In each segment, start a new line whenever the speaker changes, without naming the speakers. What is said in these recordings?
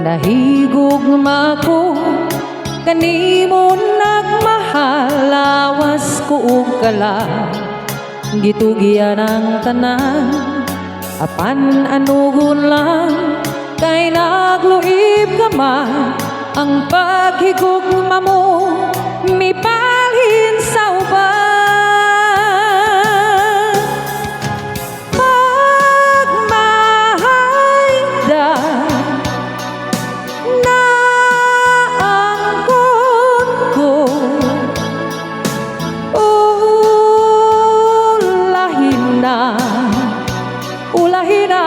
Nahigugma ko kanimo nagmahal lawas ko og kala. Gitugian ang tanan apan anugon lang. Kay nagluib ka man ang paghigugma mo mipalhin Ulahin na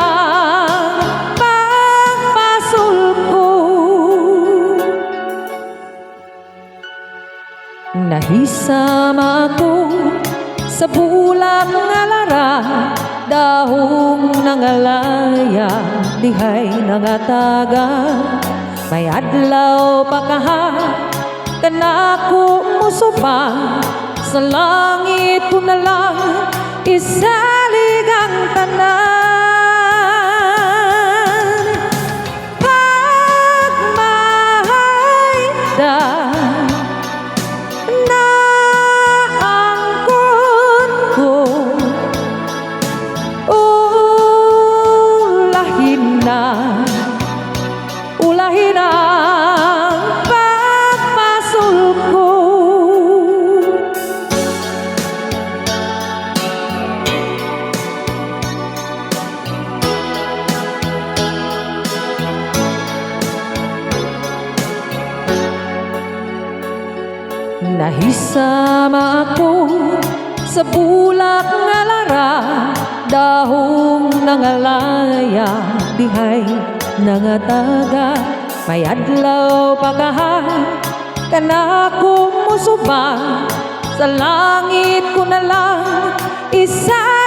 Pagpasul ko. Nahisam ako sa bulang nga lara Dahong nangalaya dihay nangataga. May adlaw pa kaha Kanako musuba Sa langit ko na lang Isalig ang tanan Nahisama ako sa bulak nga lara Dahong nangalaya dihay nangataga. May adlaw pa kaha Kanako musuba Sa langit ko na lang Isalig